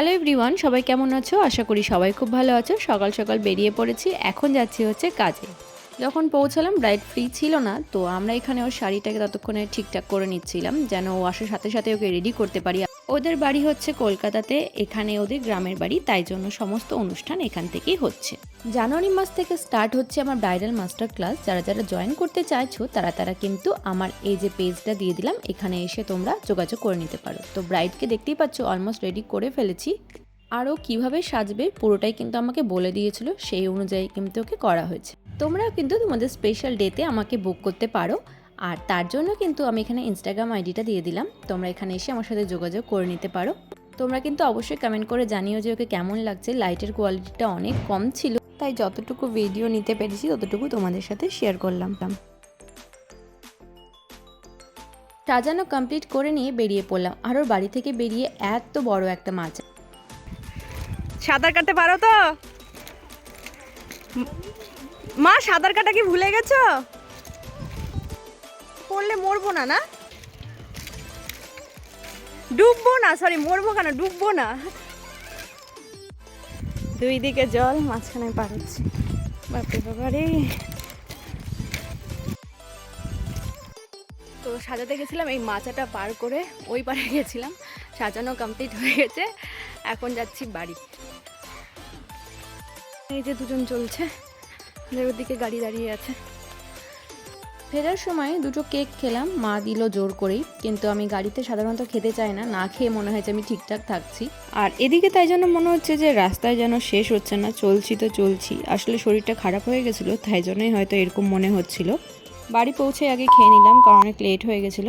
Hello everyone সবাই কেমন আছো? আশা করি সবাই খুব ভালো আছো। সকাল সকাল বেরিয়ে পড়েছি। এখন যাচ্ছি হচ্ছে কাজে। যখন পৌঁছালাম ব্রাইড ফ্রি ছিল না, তো আমরা এখানে ওর শাড়িটাকে ততক্ষণে ঠিকঠাক করে নিচ্ছিলাম, যেন ও আসার সাথে সাথে ওকে রেডি করতে পারি। ওদের বাড়ি হচ্ছে কলকাতাতে, এখানে ওদের গ্রামের বাড়ি, তাই জন্য সমস্ত অনুষ্ঠান এখান থেকেই হচ্ছে। জানুয়ারি মাস থেকে স্টার্ট হচ্ছে আমার ব্রাইডাল মাস্টার ক্লাস যারা যারা জয়েন করতে চাইছো, তারা তারা কিন্তু আমার এই যে পেজটা দিয়ে দিলাম, এখানে এসে তোমরা যোগাযোগ করে নিতে পারো। তো ব্রাইডকে দেখতেই পাচ্ছ অলমোস্ট রেডি করে ফেলেছি। আরও কীভাবে সাজবে, পুরোটাই কিন্তু আমাকে বলে দিয়েছিল, সেই অনুযায়ী কিন্তু ওকে করা হয়েছে। তোমরাও কিন্তু তোমাদের স্পেশাল ডেতে আমাকে বুক করতে পারো। আর তার জন্য কিন্তু আমি এখানে ইনস্টাগ্রাম আইডিটা দিয়ে দিলাম। তোমরা এখানে এসে আমার সাথে যোগাযোগ করে নিতে পারো। তোমরা কিন্তু অবশ্যই কমেন্ট করে জানিও যে ওকে কেমন লাগছে। লাইটের কোয়ালিটিটা অনেক কম ছিল। তাই যতটুকু ভিডিও নিতে পেরেছি, ততটুকু তোমাদের সাথে শেয়ার করলাম। সাজানো কমপ্লিট করে নিয়ে বেরিয়ে পড়লাম। আর ওর বাড়ি থেকে বেরিয়ে এত বড় একটা মাছ। সাঁতার কাটতে পারো তো? মা, সাঁতার কাটা কি ভুলে গেছো? পড়লে মরবো না না? ডুববো না সরি মরবো কেন? ডুববো না। দুই দিকে জল, মাঝখানে পার হচ্ছে বাপরে বাবা রে। তো সাজাতে গেছিলাম এই মাচাটা পার করে, ওই পারে গেছিলাম। সাজানো কমপ্লিট হয়ে গেছে। এখন যাচ্ছি বাড়ি। এই যে দুজন চলছে। ওদের ওদিকে গাড়ি দাঁড়িয়ে আছে। ফেরার সময় দুটো কেক খেলাম। মা দিল জোর করেই কিন্তু আমি গাড়িতে সাধারণত খেতে চাই না না খেয়ে মনে হয়েছে আমি ঠিকঠাক থাকছি। আর এদিকে তাই জন্য মনে হচ্ছে যে রাস্তায় যেন শেষ হচ্ছে না চলছি তো চলছি। আসলে শরীরটা খারাপ হয়ে গেছিল তাই জন্যই হয়তো এরকম মনে হচ্ছিল। বাড়ি পৌঁছে আগে খেয়ে নিলাম কারণ অনেক লেট হয়ে গেছিল।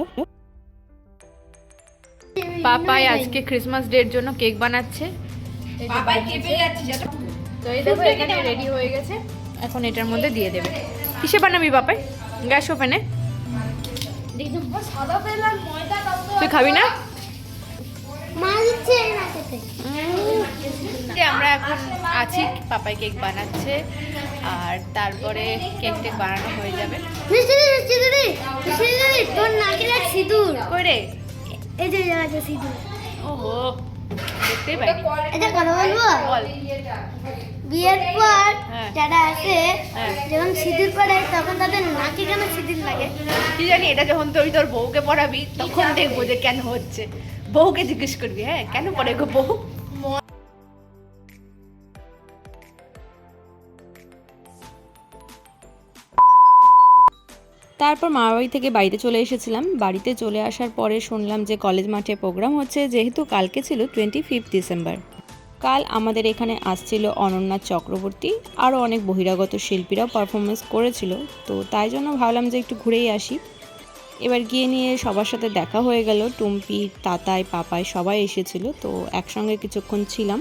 পাপাই আজকে ক্রিসমাস ডের জন্য কেক বানাচ্ছে। তো এই দেখো এখানে রেডি হয়ে গেছে। এখন এটার মধ্যে দিয়ে দেবে। কিসে বানাবি বাপাই গ্যাস ওভেনে। তুই খাবি না? আমরা এখন আছি পাপাই কেক বানাচ্ছে আর তারপরে কেক টেক বানানো হয়ে যাবে। তোর এক সিঁদুর। কই রে? এই যে সিঁদুর। ওহো। দেখতেই পাইনি। এটা কথা বলব? বল বিয়ের পর হ্যাঁ। যারা আসে হ্যাঁ। যখন সিঁদুর পরে তখন তাদের নাকে কেন সিঁদুর লাগে? কি জানি এটা যখন তুই তোর বউকে পড়াবি তখন দেখব যে কেন হচ্ছে। বউকে জিজ্ঞেস করবি হ্যাঁ কেন পড়ে গো বউ? তারপর মামাবাড়ি থেকে বাড়িতে চলে এসেছিলাম। বাড়িতে চলে আসার পরে শুনলাম যে কলেজ মাঠে প্রোগ্রাম হচ্ছে, যেহেতু কালকে ছিল টোয়েন্টি ফিফথ ডিসেম্বর কাল আমাদের এখানে আসছিল অনন্যা চক্রবর্তী, আরও অনেক বহিরাগত শিল্পীরাও পারফরমেন্স করেছিল। তো তাই জন্য ভাবলাম যে একটু ঘুরেই আসি। এবার গিয়ে নিয়ে সবার সাথে দেখা হয়ে গেল। টুম্পি, তাতাই, পাপাই সবাই এসেছিল, তো একসঙ্গে কিছুক্ষণ ছিলাম।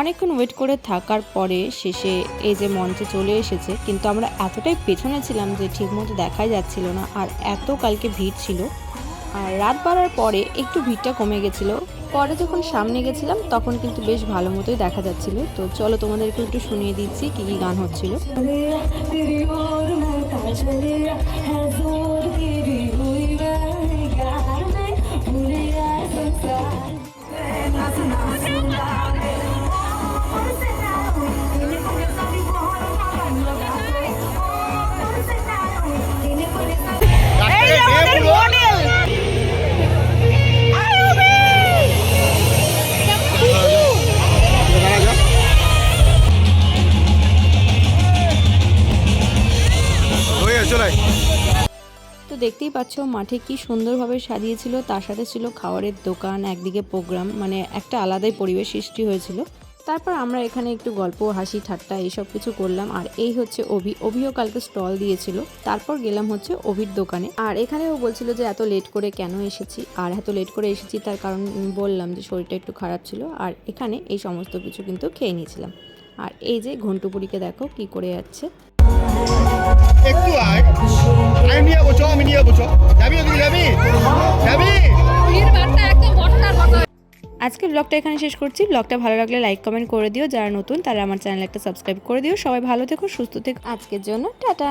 অনেকক্ষণ ওয়েট করে থাকার পরে শেষে এই যে মঞ্চে চলে এসেছে, কিন্তু আমরা এতটাই পেছনে ছিলাম যে ঠিকমতো দেখাই যাচ্ছিল না আর এত কালকে ভিড় ছিল। আর রাত বাড়ার পরে একটু ভিড়টা কমে গেছিল। পরে যখন সামনে গেছিলাম, তখন কিন্তু বেশ ভালো মতোই দেখা যাচ্ছিল। তো চলো তোমাদেরকে একটু শুনিয়ে দিচ্ছি কী কী গান হচ্ছিল। দেখতেই পাচ্ছ মাঠে কি সুন্দরভাবে সাজিয়েছিল, তার সাথে ছিল খাওয়ারের দোকান, একদিকে প্রোগ্রাম মানে একটা আলাদাই পরিবেশ সৃষ্টি হয়েছিল। তারপর আমরা এখানে একটু গল্প, হাসি, ঠাট্টা এইসব কিছু করলাম, আর এই হচ্ছে অভি। অভিও কালকে স্টল দিয়েছিল, তারপর গেলাম হচ্ছে অভির দোকানে। আর এখানে ও বলছিল যে, এত লেট করে কেন এসেছি? আর, এত লেট করে এসেছি তার কারণ বললাম যে, শরীরটা একটু খারাপ ছিল। আর এখানে এই সমস্ত কিছু কিন্তু খেয়ে নিয়েছিলাম। আর এই যে ঘন্টুপুরিকে দেখো কি করে যাচ্ছে। একটু আয়। আমি নিয়ে বসো আমি নিয়ে বসো। যাবি ওদিকে যাবি? যাবি? আজকের ব্লগটা এখানে শেষ করছি। ব্লগটা ভালো লাগলে লাইক কমেন্ট করে দিও। যারা নতুন তারা আমার চ্যানেল একটা সাবস্ক্রাইব করে দিও। সবাই ভালো থেকো সুস্থ থেকো। আজকের জন্য টাটা।